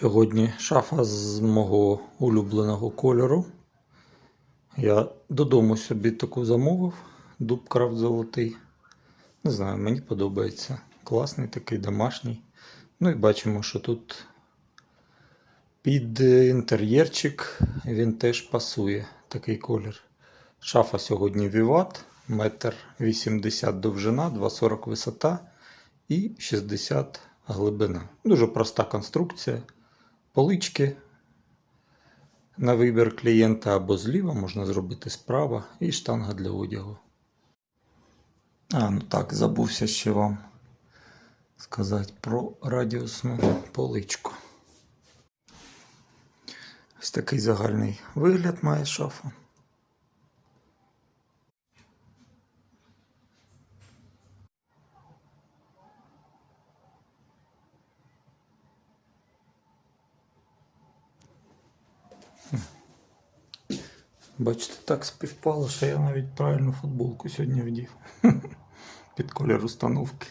Сьогодні шафа з мого улюбленого кольору. Я додому собі таку замовив. Дубкрафт золотий. Не знаю, мені подобається. Класний такий домашній. Ну і бачимо, що тут під інтер'єрчик він теж пасує такий колір. Шафа сьогодні Віват, метр 80 довжина, 2,40 висота і 60 глибина. Дуже проста конструкція. Полички на вибір клієнта або зліва можна зробити справа і штанга для одягу. А, ну так, забувся ще вам сказати про радіусну поличку. Ось такий загальний вигляд має шафа. Бачите, так співпало, що я навіть правильну футболку сьогодні вдів. Під колір установки.